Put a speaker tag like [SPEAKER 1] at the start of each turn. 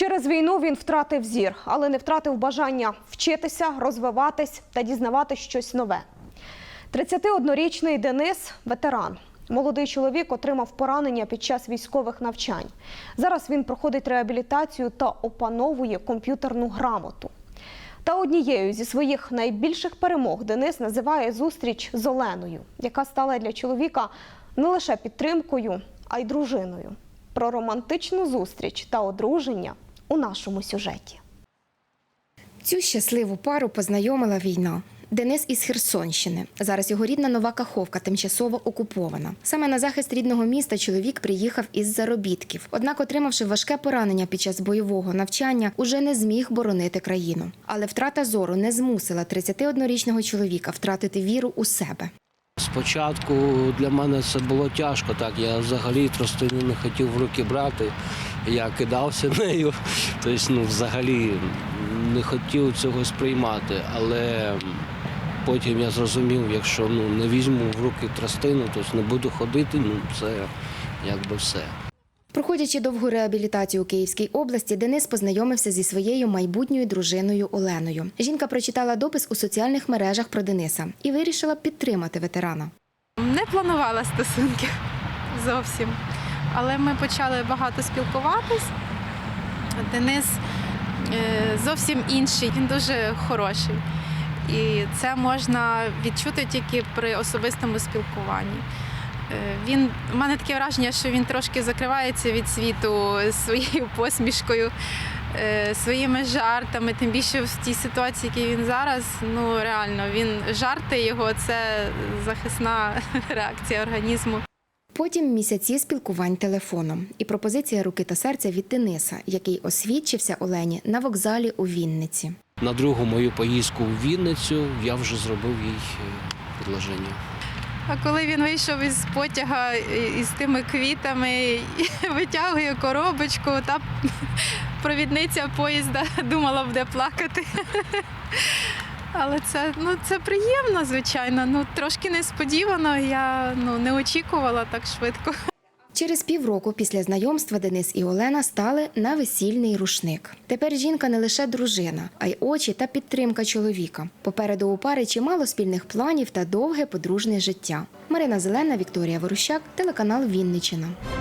[SPEAKER 1] Через війну він втратив зір, але не втратив бажання вчитися, розвиватись та дізнавати щось нове. 31-річний Денис ветеран. Молодий чоловік отримав поранення під час військових навчань. Зараз він проходить реабілітацію та опановує комп'ютерну грамоту. Та однією зі своїх найбільших перемог Денис називає зустріч з Оленою, яка стала для чоловіка не лише підтримкою, а й дружиною. Про романтичну зустріч та одруження у нашому сюжеті.
[SPEAKER 2] Цю щасливу пару познайомила війна. Денис із Херсонщини. Зараз його рідна нова Каховка тимчасово окупована. Саме на захист рідного міста чоловік приїхав із заробітків. Однак, отримавши важке поранення під час бойового навчання, уже не зміг боронити країну. Але втрата зору не змусила 31-річного чоловіка втратити віру у себе.
[SPEAKER 3] Спочатку для мене це було тяжко. Так я взагалі тростину не хотів в руки брати. Я кидався нею, тобто, ну, взагалі не хотів цього сприймати. Але потім я зрозумів, якщо ну, не візьму в руки тростину, тобто не буду ходити, ну це якби все.
[SPEAKER 2] Проходячи довгу реабілітацію у Київській області, Денис познайомився зі своєю майбутньою дружиною Оленою. Жінка прочитала допис у соціальних мережах про Дениса і вирішила підтримати ветерана.
[SPEAKER 4] Не планувала стосунків зовсім. Але ми почали багато спілкуватись. Денис е, зовсім інший, він дуже хороший. І це можна відчути тільки при особистому спілкуванні. Е, Він, у мене таке враження, що він трошки закривається від світу своєю посмішкою, е, своїми жартами. Тим більше в тій ситуації, в якій він зараз, ну реально, він жарти його це захисна реакція організму.
[SPEAKER 2] Потім місяці спілкувань телефоном і пропозиція руки та серця від Дениса, який освідчився Олені на вокзалі у Вінниці.
[SPEAKER 3] На другу мою поїздку в Вінницю я вже зробив їй е, предложення.
[SPEAKER 4] А коли він вийшов із потяга із тими квітами, витягує коробочку, та провідниця поїзда думала, буде плакати. Але це, ну, це приємно, звичайно. Ну, трошки несподівано. Я ну, не очікувала так швидко.
[SPEAKER 2] Через півроку після знайомства Денис і Олена стали на весільний рушник. Тепер жінка не лише дружина, а й очі та підтримка чоловіка. Попереду у пари чимало спільних планів та довге подружне життя. Марина Зелена, Вікторія Ворущак, телеканал Вінничина.